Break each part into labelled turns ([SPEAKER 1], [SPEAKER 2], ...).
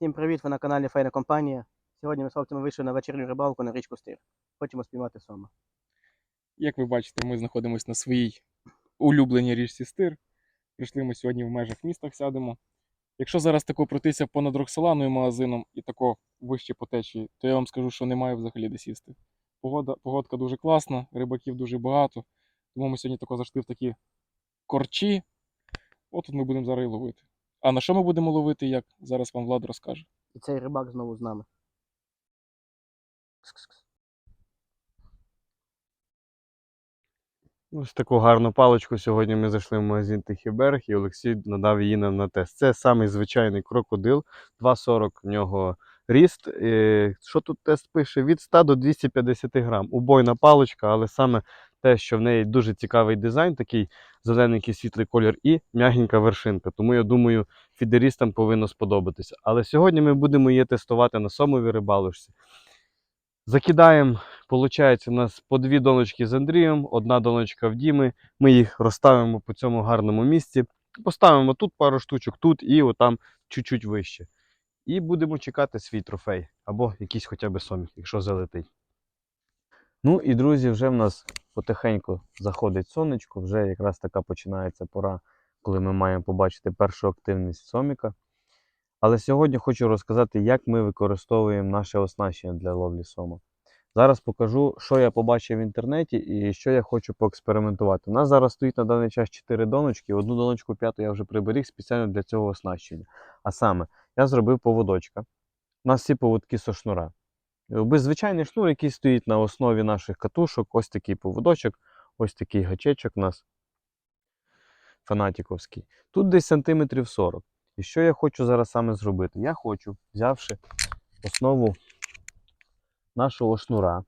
[SPEAKER 1] Всім привіт! Ви на каналі Фейна Компанія. Сьогодні ми з хлопцями вийшли на вечірню рибалку на річку Стир. Хочемо спіймати сома.
[SPEAKER 2] Як ви бачите, ми знаходимося на своїй улюбленій річці Стир. Прийшли ми сьогодні в межах міста сядемо. Якщо зараз тако пройтися понад Роксоланою магазином і тако вище по течії, то я вам скажу, що немає взагалі де сісти. Погода, погодка дуже класна, рибаків дуже багато. Тому ми сьогодні тако зайшли в такі корчі. От тут ми будемо зараз ловити. А на що ми будемо ловити, як зараз вам Влад розкаже.
[SPEAKER 1] І цей рибак знову з нами.
[SPEAKER 3] Ось таку гарну паличку сьогодні ми зайшли в магазин Тихий берег і Олексій надав її нам на тест. Це самий звичайний крокодил, 2,40 в нього ріст. Що тут тест пише? Від 100 до 250 грам. Убойна паличка, але саме те, що в неї дуже цікавий дизайн, такий зелененький світлий колір і м'ягенька вершинка. Тому я думаю, фідерістам повинно сподобатися. Але сьогодні ми будемо її тестувати на сомовій рибалочці. Закидаємо Получається, у нас по дві доночки з Андрієм, одна доночка в Діми. Ми їх розставимо по цьому гарному місці. Поставимо тут пару штучок, тут і отам чуть-чуть вище. І будемо чекати свій трофей або якийсь хоча б сомік, якщо залетить. Ну і друзі, вже в нас потихеньку заходить сонечко, вже якраз така починається пора, коли ми маємо побачити першу активність соміка. Але сьогодні хочу розказати, як ми використовуємо наше оснащення для ловлі сома. Зараз покажу, що я побачив в інтернеті і що я хочу поекспериментувати. У нас зараз стоїть на даний час 4 доночки. Одну доночку п'яту я вже приберіг спеціально для цього оснащення. А саме, я зробив поводочка. У нас всі поводки со шнура. Беззвичайний шнур, який стоїть на основі наших катушок. Ось такий поводочок, ось такий гачечок у нас фанатіковський. Тут десь сантиметрів 40. І що я хочу зараз саме зробити? Я хочу, взявши основу нашого шнура,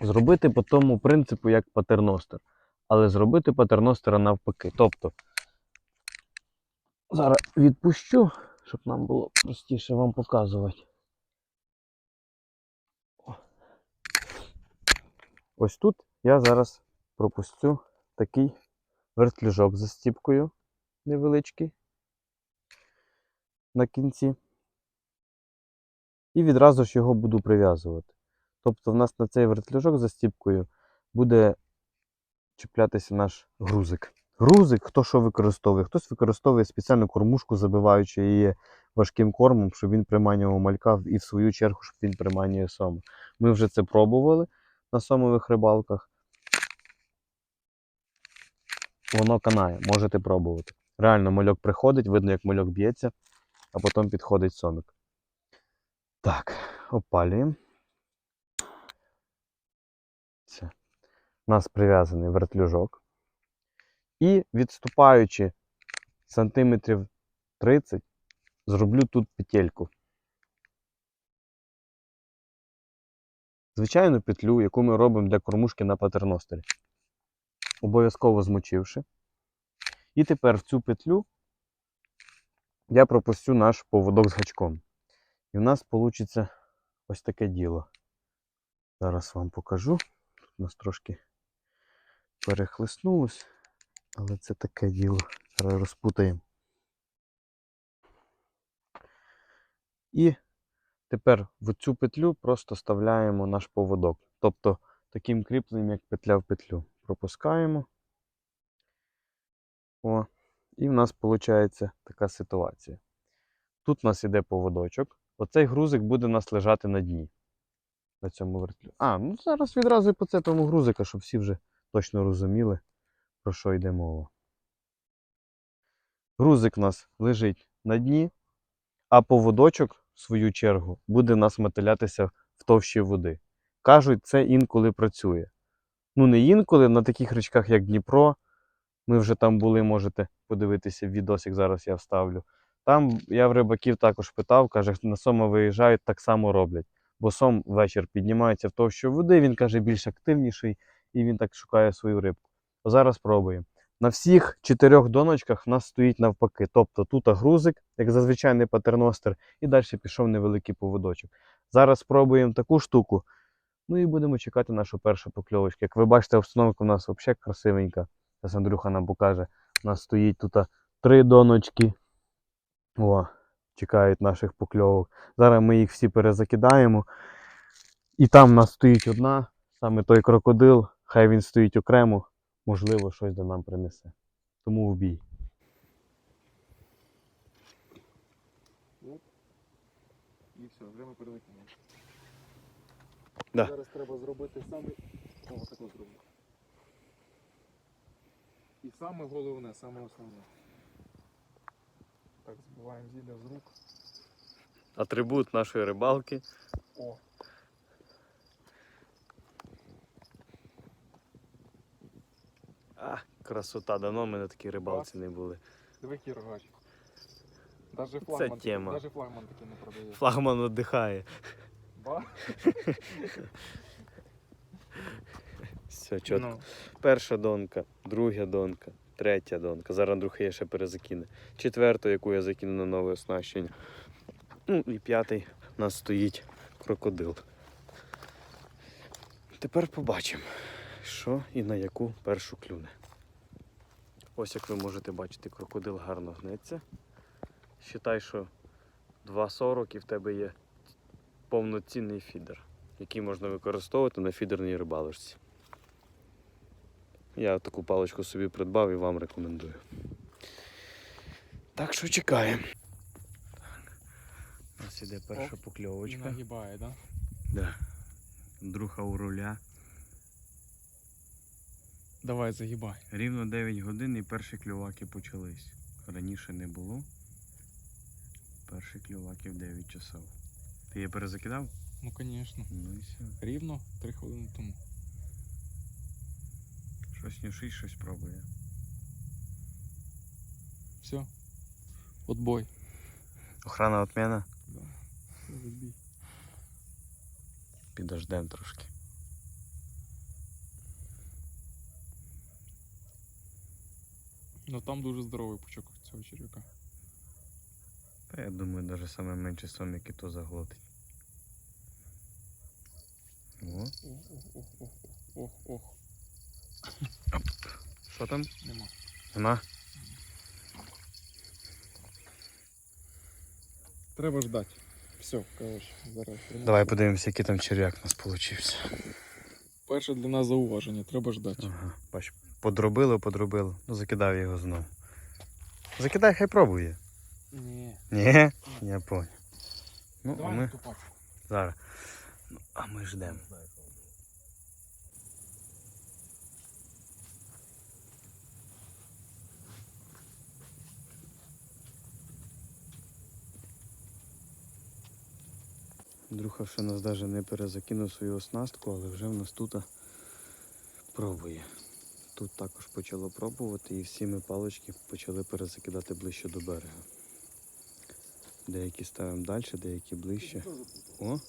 [SPEAKER 3] зробити по тому принципу, як патерностер. Але зробити патерностера навпаки. Тобто, зараз відпущу, щоб нам було простіше вам показувати. О. Ось тут я зараз пропустю такий вертлюжок за стіпкою невеличкий на кінці. І відразу ж його буду прив'язувати. Тобто в нас на цей вертлюжок за стіпкою буде чіплятися наш грузик. Грузик, хто що використовує, хтось використовує спеціальну кормушку, забиваючи її важким кормом, щоб він приманював малька, і в свою чергу, щоб він приманює сома. Ми вже це пробували на сомових рибалках. Воно канає, можете пробувати. Реально, мальок приходить, видно, як мальок б'ється, а потім підходить сомик. Так, опалюємо. Все. У нас прив'язаний вертлюжок. І відступаючи сантиметрів 30, зроблю тут петельку. Звичайну петлю, яку ми робимо для кормушки на патерностері. Обов'язково змочивши. І тепер в цю петлю я пропустю наш поводок з гачком. І в нас вийде ось таке діло. Зараз вам покажу. Тут у нас трошки перехлиснулось, але це таке діло. Зараз розпутаємо. І тепер в цю петлю просто вставляємо наш поводок. Тобто таким кріпленням, як петля в петлю. Пропускаємо. О, і в нас виходить така ситуація. Тут у нас іде поводочок. Оцей грузик буде у нас лежати на дні. На цьому вертлю. А, ну зараз відразу і поцепимо грузика, щоб всі вже точно розуміли, про що йде мова. Грузик у нас лежить на дні, а поводочок, в свою чергу, буде нас мотилятися в товщі води. Кажуть, це інколи працює. Ну, не інколи, на таких річках, як Дніпро. Ми вже там були, можете подивитися відосик, зараз я вставлю. Там я в рибаків також питав, каже, на сома виїжджають, так само роблять. Бо сом вечір піднімається в товщу води, він каже, більш активніший і він так шукає свою рибку. Зараз пробуємо. На всіх чотирьох доночках в нас стоїть навпаки. Тобто тут грузик, як зазвичайний патерностер, і далі пішов невеликий поводочок. Зараз спробуємо таку штуку. Ну і будемо чекати нашу першу покльовочку. Як ви бачите, обстановка у нас взагалі красивенька. Зараз Андрюха нам покаже. У нас стоїть тут три доночки. О, чекають наших покльовок. Зараз ми їх всі перезакидаємо. І там в нас стоїть одна, саме той крокодил, хай він стоїть окремо, можливо, щось до нам принесе. Тому в бій.
[SPEAKER 2] І все, вже ми перелетіли.
[SPEAKER 3] Да.
[SPEAKER 2] Зараз треба зробити саме. О, так зробимо. І саме головне, саме основне. Так, збиваємо зілля з рук.
[SPEAKER 3] Атрибут нашої рибалки.
[SPEAKER 2] О,
[SPEAKER 3] А, красота, давно ми на такій рибалці не були.
[SPEAKER 2] диви рогач. Даже флагман,
[SPEAKER 3] тема.
[SPEAKER 2] даже флагман такий не продає.
[SPEAKER 3] Флагман віддихає.
[SPEAKER 2] Ба?
[SPEAKER 3] Все, чітко.
[SPEAKER 2] Ну,
[SPEAKER 3] Перша донка, друга донка, третя донка. Зараз Андрюха є ще перезакине. Четверту, яку я закину на нове оснащення. Ну і п'ятий у нас стоїть крокодил. Тепер побачимо, що і на яку першу клюне. Ось як ви можете бачити, крокодил гарно гнеться. Считай, що 2,40 і в тебе є повноцінний фідер, який можна використовувати на фідерній рибалочці. Я таку паличку собі придбав і вам рекомендую. Так що чекаємо. У нас іде перша
[SPEAKER 2] і
[SPEAKER 3] покльовочка.
[SPEAKER 2] нагибає, да?
[SPEAKER 3] Да. Друга у руля.
[SPEAKER 2] Давай, загибай.
[SPEAKER 3] Рівно 9 годин і перші клюваки почались. Раніше не було. Перші клюваки в 9 часов. Ти її перезакидав?
[SPEAKER 2] Ну, звісно.
[SPEAKER 3] Ну і все.
[SPEAKER 2] Рівно 3 хвилини тому.
[SPEAKER 3] Щось нюшить, щось пробує.
[SPEAKER 2] Все. Отбой.
[SPEAKER 3] Охрана отмена.
[SPEAKER 2] Да. Все.
[SPEAKER 3] Підождем трошки.
[SPEAKER 2] Ну там дуже здоровий пучок цього черв'яка.
[SPEAKER 3] Та я думаю, навіть саме менше сомік і то заглотить. О,
[SPEAKER 2] Ох, ох, ох, ох, ох, ох.
[SPEAKER 3] що там?
[SPEAKER 2] Нема.
[SPEAKER 3] Нема?
[SPEAKER 2] Треба ждати. Все, коротше, зараз.
[SPEAKER 3] Давай подивимося, який там черв'як у нас получився.
[SPEAKER 2] Перше для нас зауваження, треба ждати.
[SPEAKER 3] Ага, бач, подробило, подробило. Ну закидав я його знов. Закидай, хай пробує.
[SPEAKER 2] Ні.
[SPEAKER 3] Ні? Я понял. Ну, а ми зараз. Ну, а ми ждемо. Друга ще нас навіть не перезакинув свою оснастку, але вже в нас тут пробує. Тут також почало пробувати і всі ми палички почали перезакидати ближче до берега. Деякі ставимо далі, деякі ближче. О!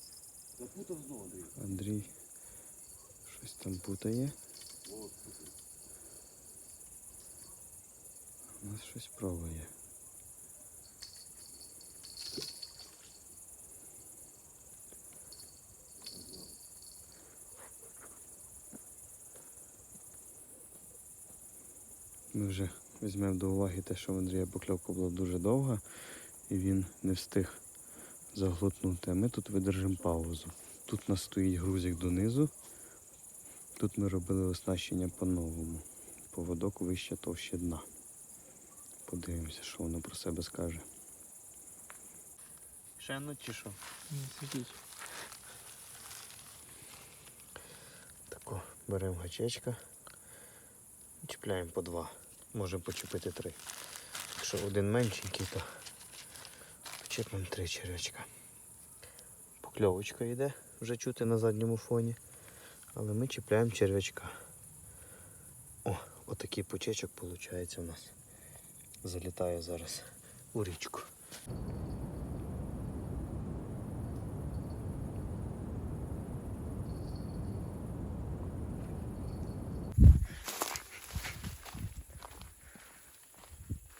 [SPEAKER 3] Андрій щось там путає. У нас щось пробує. Ми вже візьмемо до уваги те, що в Андрія покльовка була дуже довга і він не встиг заглотнути. А ми тут видержимо паузу. Тут у нас стоїть грузик донизу. Тут ми робили оснащення по-новому. Поводок вище товще дна. Подивимося, що воно про себе скаже. Ще ну чи що?
[SPEAKER 2] Сидіть.
[SPEAKER 3] Тако, беремо гачечка. Чіпляємо по два. Можемо почепити три. Якщо один меншенький, то почепимо три червячка. Покльовочка йде, вже чути на задньому фоні. Але ми чіпляємо червячка. О, отакий почечок виходить у нас. Залітає зараз у річку.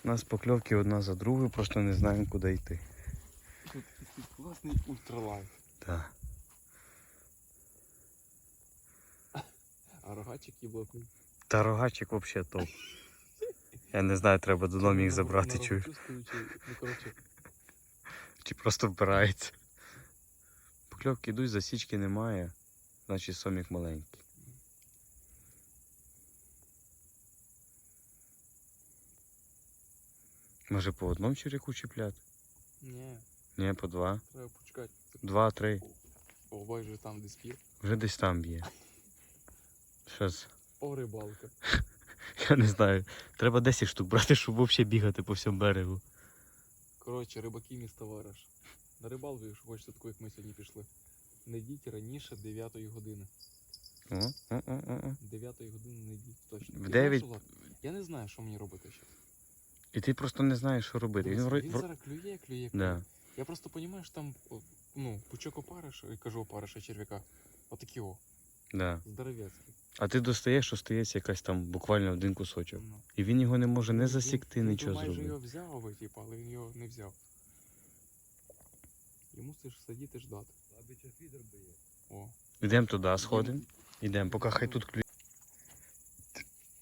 [SPEAKER 3] У нас покльовки одна за другою, просто не знаємо, куди йти.
[SPEAKER 2] Тут такий класний ультралайф.
[SPEAKER 3] Так.
[SPEAKER 2] А рогачик і блокує.
[SPEAKER 3] Та рогачик взагалі топ. Я не знаю, треба додому їх забрати, чуєш.
[SPEAKER 2] Ну,
[SPEAKER 3] Чи просто впирається. Покльовки йдуть, засічки немає, значить сомік маленький. Може по одному черяку чіпляти?
[SPEAKER 2] Ні,
[SPEAKER 3] Ні, по два.
[SPEAKER 2] треба почекати.
[SPEAKER 3] Два, три.
[SPEAKER 2] О, бачиш, там десь пів.
[SPEAKER 3] Вже десь там б'є. Щось.
[SPEAKER 2] О, рибалка.
[SPEAKER 3] Я не знаю. Треба 10 штук брати, щоб взагалі бігати по всьому берегу.
[SPEAKER 2] Коротше, рибаки міста Вараш. На рибалку, якщо хочете таку, як ми сьогодні пішли. Не йдіть раніше 9 години.
[SPEAKER 3] О, о, о, о, о.
[SPEAKER 2] 9 години не йдіть точно.
[SPEAKER 3] В
[SPEAKER 2] Я
[SPEAKER 3] дев'ять-
[SPEAKER 2] Я не знаю, що мені робити ще.
[SPEAKER 3] І ти просто не знаєш, що робити. Він,
[SPEAKER 2] він зараз клює, клює, клює.
[SPEAKER 3] Да.
[SPEAKER 2] Я просто розумію, що там ну, пучок опариша, і кажу опариша черв'яка. Отакі о,
[SPEAKER 3] Да.
[SPEAKER 2] здоровецький.
[SPEAKER 3] А ти достаєш, остається якась там буквально один кусочок.
[SPEAKER 2] Ну.
[SPEAKER 3] І він його не може не засікти,
[SPEAKER 2] він,
[SPEAKER 3] нічого
[SPEAKER 2] він майже
[SPEAKER 3] зробити.
[SPEAKER 2] його взяв, ви, типу, але він його не взяв. І мусиш сидіти ждати. О,
[SPEAKER 3] Йдемо туди, сходимо. Йдемо, поки хай тут клює.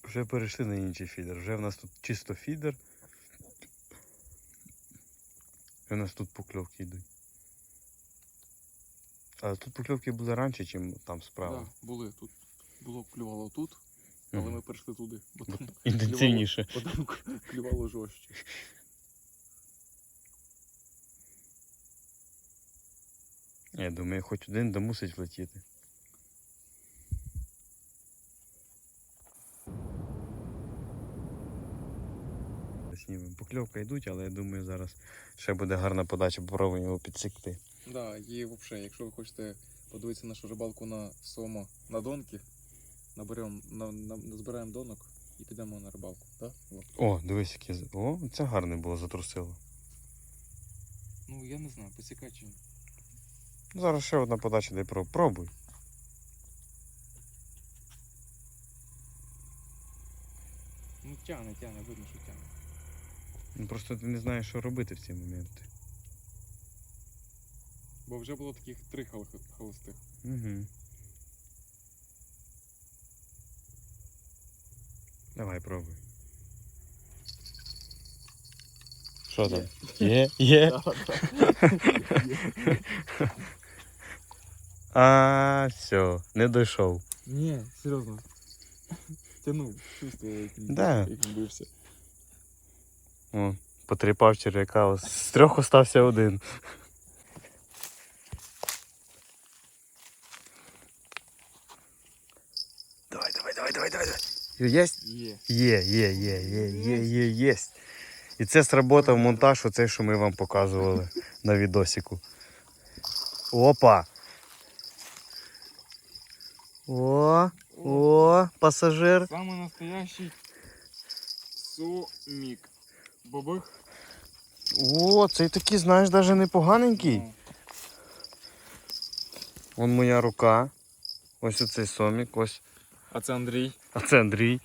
[SPEAKER 3] Вже перейшли на інший фідер. Вже в нас тут чисто фідер. І у нас тут покльовки йдуть. Але тут покльовки були раніше, ніж там справа.
[SPEAKER 2] Да, були тут. Було клювало тут, але
[SPEAKER 3] Мгм.
[SPEAKER 2] ми прийшли туди. Бо там
[SPEAKER 3] Інтенсивніше.
[SPEAKER 2] клювало- бо там клювало жорстче.
[SPEAKER 3] Я думаю, хоч один да мусить влетіти. Знімемо. Покльовка йдуть, але я думаю, зараз ще буде гарна подача, попробуємо його підсікти.
[SPEAKER 2] Да, і взагалі, якщо ви хочете подивитися нашу рибалку на сомо на донки, наберемо, на, на, назбираємо донок і підемо на рибалку. Да?
[SPEAKER 3] О, дивись, яке. О, це гарне було, затрусило.
[SPEAKER 2] Ну я не знаю, посікати чи ні.
[SPEAKER 3] Зараз ще одна подача, дай проб- пробуй.
[SPEAKER 2] Ну тяне, тяне, видно, що тяне.
[SPEAKER 3] Ну, Просто ти не знаєш, що робити в ці моменти.
[SPEAKER 2] Бо вже було таких три хол- холостих.
[SPEAKER 3] Угу. Давай, пробуй. Що там? Є? Є? А, все, не дійшов.
[SPEAKER 2] Ні, серйозно. Тянув, чувствую, як він,
[SPEAKER 3] Да.
[SPEAKER 2] як він бився.
[SPEAKER 3] О, потріпав черв'яка. ось З трьох остався один. Давай, давай, давай, давай, давай. Єсть?
[SPEAKER 2] Є.
[SPEAKER 3] Є, є, є, є, є, є, єсть. І це сработав монтаж, оцей, що ми вам показували на відосіку. Опа! О, о, пасажир.
[SPEAKER 2] Самый настоящий сумик. Бобых.
[SPEAKER 3] О, цей такий, знаєш, навіть непоганенький. Вон моя рука. Ось оцей сомік, ось.
[SPEAKER 2] А це Андрій.
[SPEAKER 3] А це Андрій.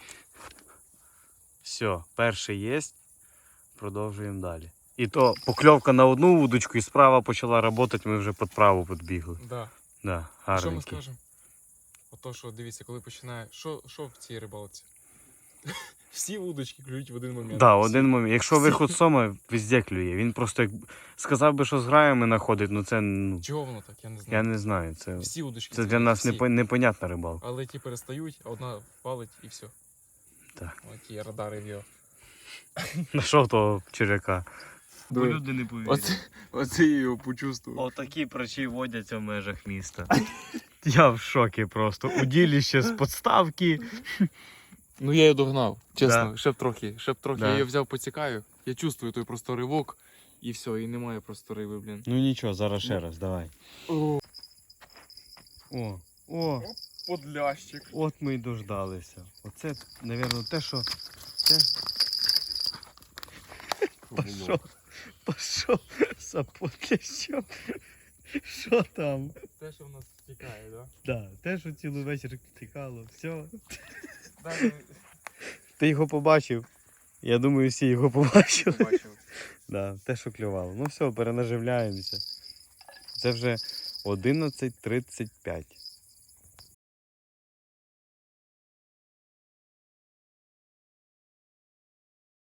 [SPEAKER 3] Все, перший є. Продовжуємо далі. І то покльовка на одну вудочку і справа почала працювати, ми вже під праву підбігли.
[SPEAKER 2] Да.
[SPEAKER 3] Да,
[SPEAKER 2] Що ми
[SPEAKER 3] гарненький.
[SPEAKER 2] скажемо? Ото що, дивіться, коли починає. Що, що в цій рибалці? Всі вудочки клюють в один момент.
[SPEAKER 3] Да,
[SPEAKER 2] Всі.
[SPEAKER 3] один момент. Якщо виход сома, везде клює. Він просто як сказав би, що з граями знаходить, ну це ну,
[SPEAKER 2] Чого воно так? Я не знаю.
[SPEAKER 3] я не знаю. Це,
[SPEAKER 2] Всі удочки.
[SPEAKER 3] це для
[SPEAKER 2] клюють,
[SPEAKER 3] нас
[SPEAKER 2] всі.
[SPEAKER 3] непо- непонятна рибалка.
[SPEAKER 2] Але ті перестають, а одна валить і все.
[SPEAKER 3] Так.
[SPEAKER 2] Оті радари в його.
[SPEAKER 3] Нашов того черв'яка.
[SPEAKER 2] Бо
[SPEAKER 3] люди не повірять.
[SPEAKER 2] Оце, оце я його почувствував.
[SPEAKER 3] Отакі прачі водяться в межах міста. Я в шокі просто. Уділіще з подставки.
[SPEAKER 2] Ну я її догнав, чесно,
[SPEAKER 3] Да.
[SPEAKER 2] ще б трохи, ще б трохи.
[SPEAKER 3] Да.
[SPEAKER 2] Я її взяв, поцікаю. Я чувствую той просто ривок, і все, і немає просто риби, блін.
[SPEAKER 3] Ну нічого, зараз ще раз, давай.
[SPEAKER 2] О,
[SPEAKER 3] О, о,
[SPEAKER 2] подлящик.
[SPEAKER 3] от ми й дождалися. Оце, мабуть, те, що. Те... Пошов, пошов сапоти, що? Що там?
[SPEAKER 2] Те, що в нас втікає, да?
[SPEAKER 3] Да, те, що цілий вечір тікало, все. Ти його побачив. Я думаю, всі його побачили.
[SPEAKER 2] побачив.
[SPEAKER 3] Да, те, що клювало. Ну все, перенаживляємося. Це вже 11.35.